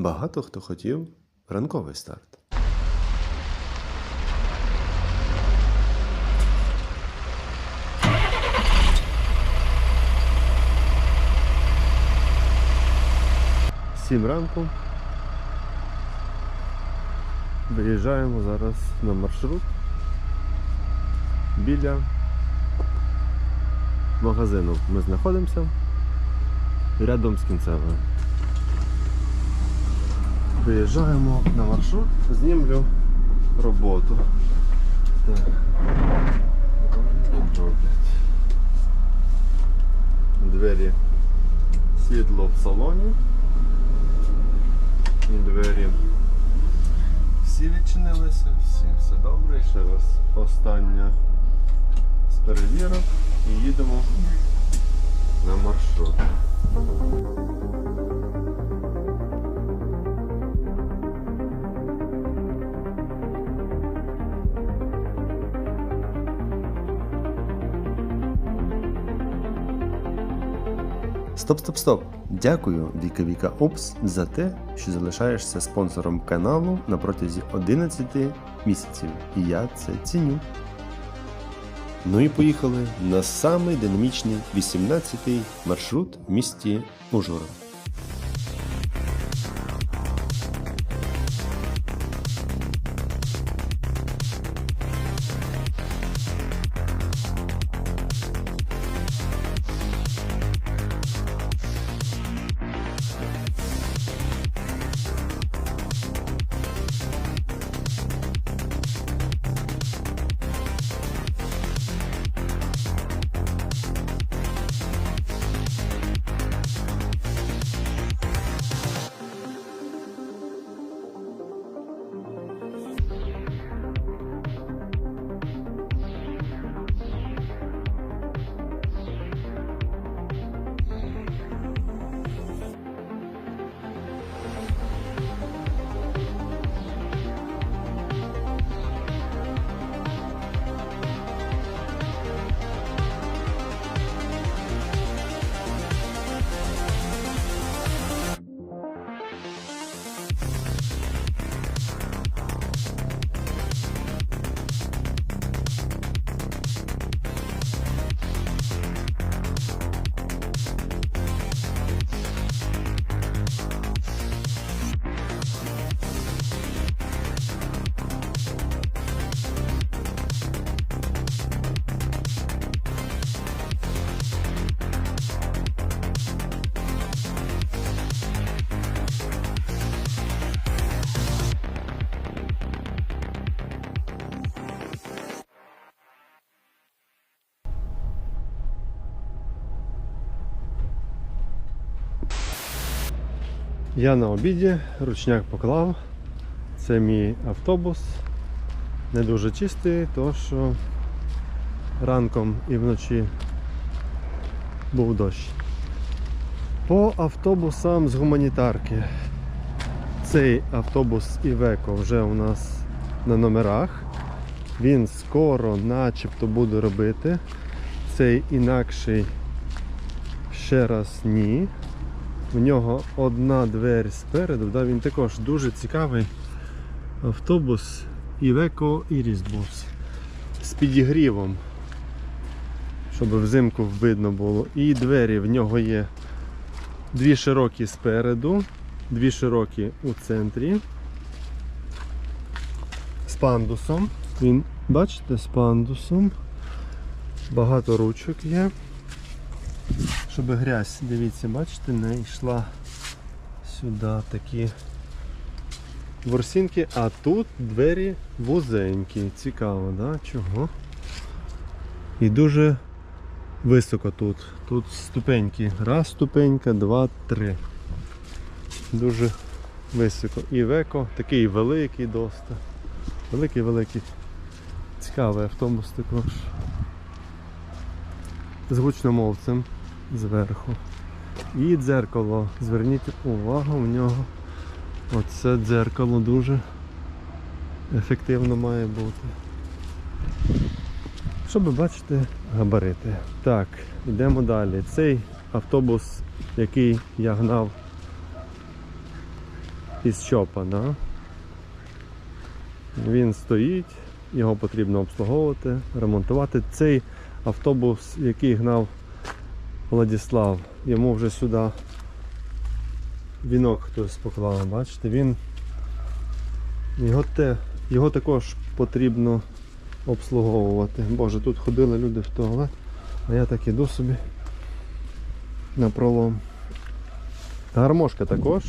Багато хто хотів ранковий старт. Сім ранку. Виїжджаємо зараз на маршрут біля магазину. Ми знаходимося рядом з кінцевою. Виїжджаємо на маршрут, знімлю роботу. Так. Двері світло в салоні. І двері всі відчинилися, всі все добре. Ще раз остання з перевірок і їдемо на маршрут. Стоп, стоп, стоп! Дякую Віка Віка Опс за те, що залишаєшся спонсором каналу на протязі 11 місяців. І я це ціню. Ну і поїхали на самий динамічний 18-й маршрут в місті Ужгород. Я на обіді, ручняк поклав. Це мій автобус. Не дуже чистий, тому що ранком і вночі був дощ. По автобусам з гуманітарки. Цей автобус Івеко вже у нас на номерах. Він скоро начебто буде робити. Цей інакший ще раз ні. В нього одна двері спереду, да, він також дуже цікавий автобус Iveco Irisbus з підігрівом, щоб взимку видно було. І двері в нього є дві широкі спереду, дві широкі у центрі. З пандусом. Він, бачите, з пандусом. Багато ручок є щоб грязь, дивіться, бачите, не йшла сюди такі ворсинки, а тут двері вузенькі. Цікаво, да? Чого? І дуже високо тут. Тут ступеньки. Раз ступенька, два, три. Дуже високо. І веко, такий великий доста. Великий-великий. Цікавий автобус також. З гучномовцем зверху. І дзеркало. Зверніть увагу, в нього оце дзеркало дуже ефективно має бути. Щоб бачити габарити. Так, йдемо далі. Цей автобус, який я гнав із чопа? Він стоїть, його потрібно обслуговувати, ремонтувати. Цей автобус, який гнав Владіслав, йому вже сюди вінок хтось поклав, бачите, він його, те, його також потрібно обслуговувати. Боже, тут ходили люди в туалет, а я так іду собі на пролом. Гармошка також.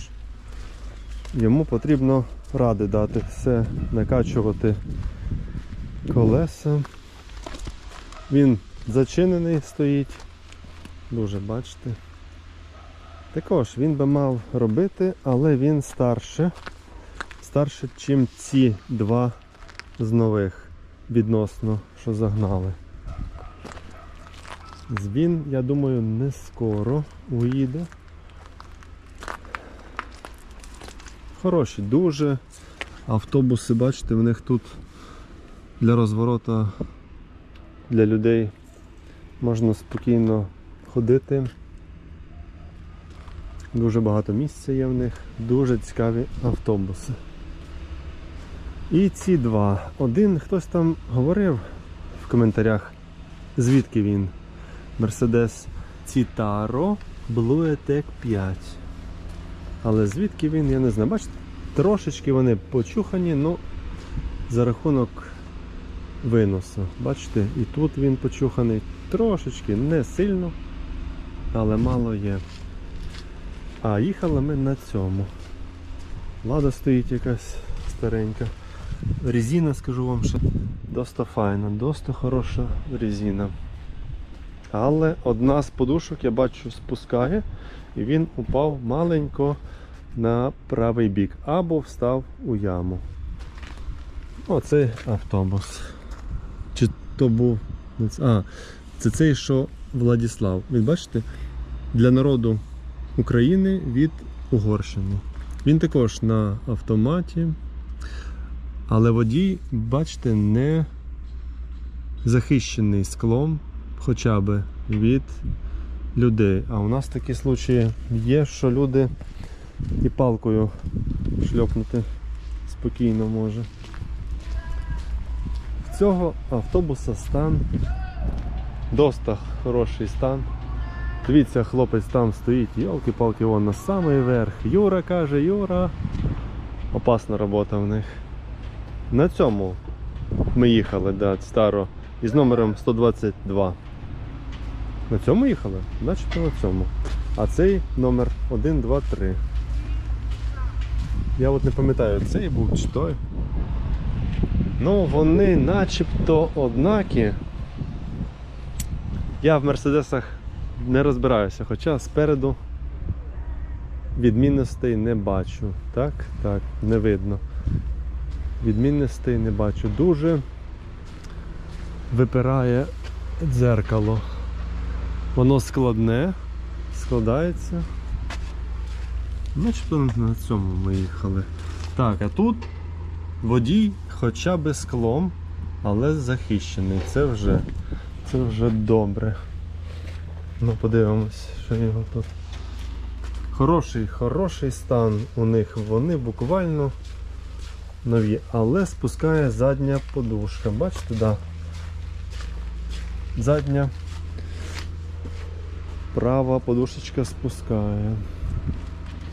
Йому потрібно ради дати все, накачувати колеса. Він зачинений стоїть. Дуже бачите. Також він би мав робити, але він старше. Старше, чим ці два з нових відносно, що загнали. Він, я думаю, не скоро уїде. Хороші, дуже. Автобуси, бачите, в них тут для розворота для людей можна спокійно ходити. Дуже багато місця є в них, дуже цікаві автобуси. І ці два. Один хтось там говорив в коментарях, звідки він. Mercedes Citaro Blue Tech 5. Але звідки він, я не знаю. Бачите, трошечки вони почухані, ну за рахунок виносу. Бачите, і тут він почуханий трошечки, не сильно, але мало є. А їхали ми на цьому. Лада стоїть якась старенька. Резина, скажу вам, що досить файна, досить хороша резина. Але одна з подушок, я бачу, спускає, і він упав маленько на правий бік або встав у яму. Оце автобус. Чи то був. А, це цей, що Владіслав. Ви бачите? Для народу України від Угорщини. Він також на автоматі, але водій, бачите, не захищений склом хоча б від людей. А у нас такі случаї є, що люди і палкою шльопнути спокійно може. Цього автобуса стан досить хороший стан. Дивіться, хлопець там стоїть, йолки-палки, вон на самий верх. Юра каже, Юра. Опасна робота в них. На цьому ми їхали, да, старо, із номером 122. На цьому їхали? Начебто на цьому. А цей номер 1, 2, 3. Я от не пам'ятаю, цей був чи той. Ну, вони начебто однакі. Я в мерседесах не розбираюся, хоча спереду відмінностей не бачу. Так, так, не видно. Відмінностей не бачу. Дуже випирає дзеркало. Воно складне, складається. Начебто на цьому ми їхали. Так, а тут водій хоча б склом, але захищений. Це вже, це вже добре. Ну, подивимось, що його тут. Хороший, хороший стан у них. Вони буквально нові, але спускає задня подушка. Бачите, да. Задня права подушечка спускає.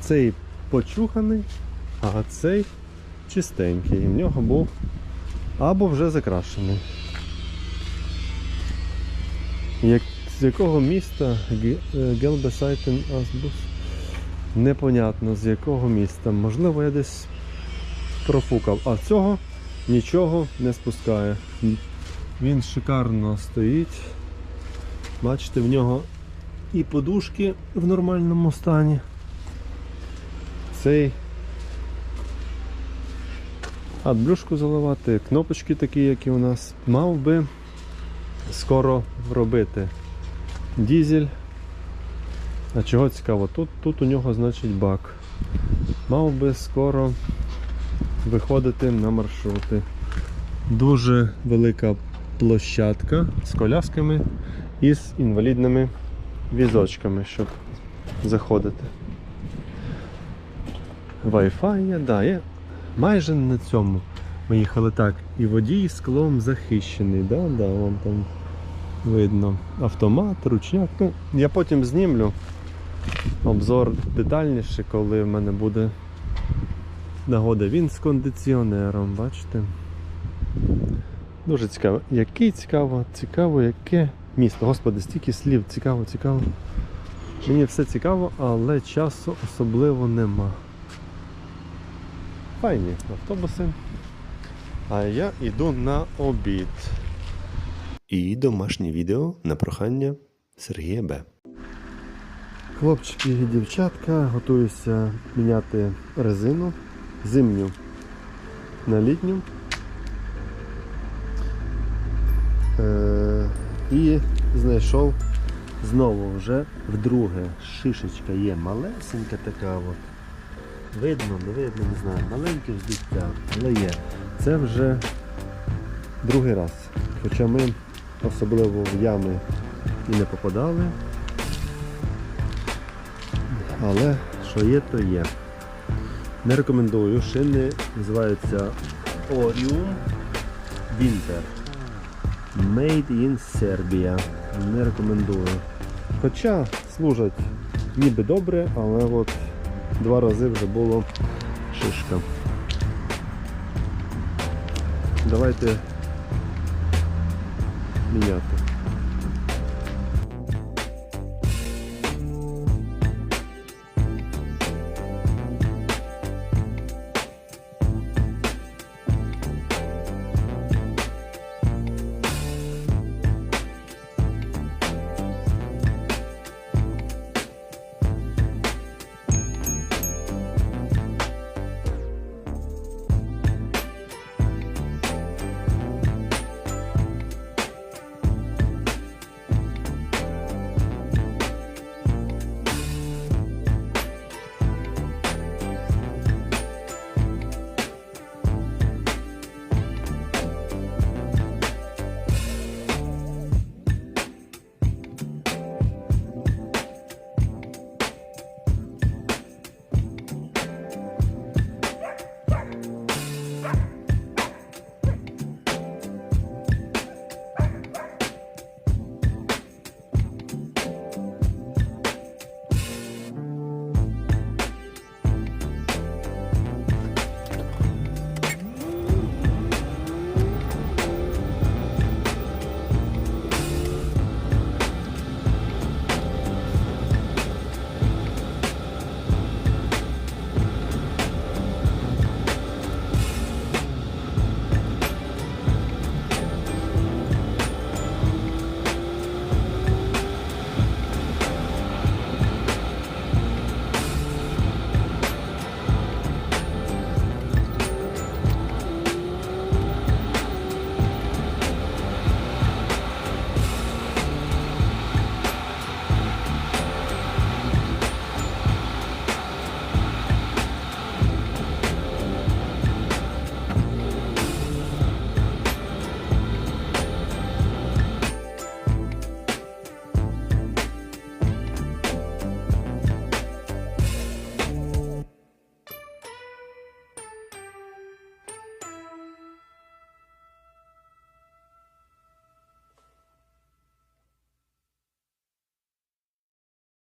Цей почуханий, а цей чистенький. В нього був або вже закрашений. Як, з якого міста Гелбесайтен Асбус? Непонятно з якого міста. Можливо, я десь профукав, а цього нічого не спускає. Він шикарно стоїть. Бачите, в нього і подушки в нормальному стані. Цей адблюшку заливати, кнопочки такі, як і у нас, мав би скоро робити дізель. А чого цікаво? Тут, тут у нього значить бак. Мав би скоро виходити на маршрути. Дуже велика площадка з колясками і з інвалідними візочками, щоб заходити. Wi-Fi є, да, є. Майже на цьому. Ми їхали так. І водій склом захищений, да, да, вон там видно. Автомат, ручняк. Ну, я потім знімлю обзор детальніше, коли в мене буде нагода. Він з кондиціонером, бачите? Дуже цікаво. Який цікаво, цікаво, яке місто. Господи, стільки слів, цікаво, цікаво. Мені все цікаво, але часу особливо нема. Файні автобуси. А я йду на обід. І домашнє відео на прохання Сергія Б. Хлопчики і дівчатка готуюся міняти резину зимню на літню. Е, і знайшов знову вже вдруге. Шишечка є малесенька така. От. Видно, не видно, не знаю. Маленьке вздуття, але є. Це вже другий раз. Хоча ми особливо в ями і не попадали. Але що є, то є. Не рекомендую. Шини називаються Orium Winter. Made in Serbia. Не рекомендую. Хоча служать ніби добре, але от два рази вже було шишка. Давайте міняти.